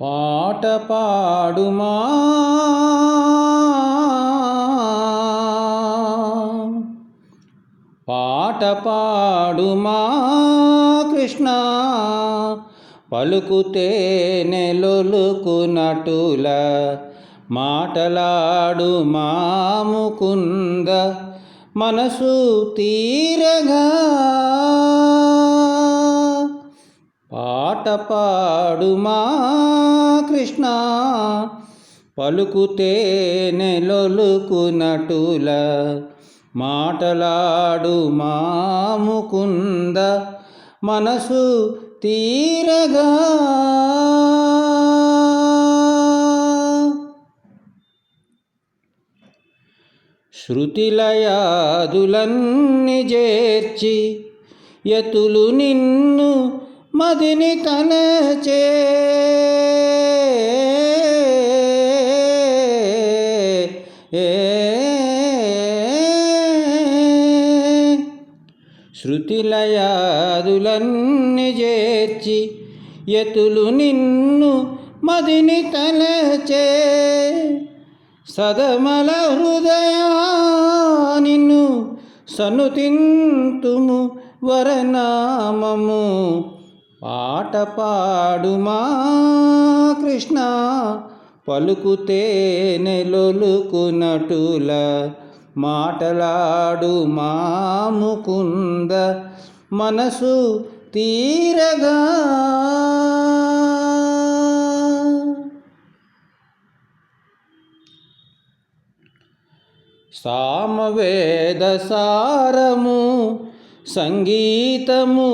పాట పాడుమా? పాట పాడుమా కృష్ణ? పలుకుతే నెలొలుకునటుల మాటలాడు మాముకుంద మనసు తీరగా పాట పాడుమా కృష్ణ? పలుకుతే నెలొలుకునటుల మాటలాడు మాముకుంద మనసు తీరగా శృతిలయాదులన్ని చేర్చి యతులు నిన్ను మదిని తలచే శృతిలయాదులన్ని చేర్చి ఎతులు నిన్ను మదిని తలచే సదమల హృదయా నిన్ను సనుతింతుము వరనామము. పాట పాడుమా కృష్ణ పలుకుతే నెలొలుకునటుల మాటలాడు మాముకుంద మనసు తీరగా. సామవేద సారము సంగీతము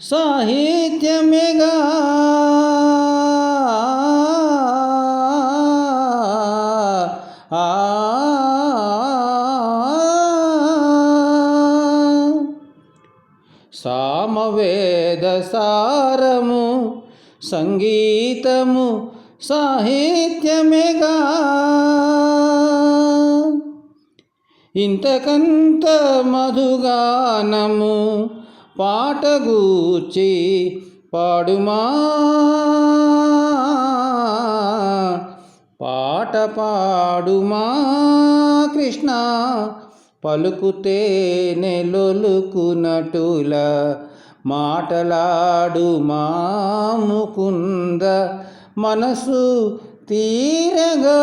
సాహిత్యమేగా సామవేద సారము సంగీతము సాహిత్యమేగా ఇంతకంత మధుగానము పాటగూర్చి పాడుమా. పాట పాడుమా కృష్ణ పలుకుతే నెలొలుకునటుల మాటలాడు మాముకుంద మనసు తీరగా.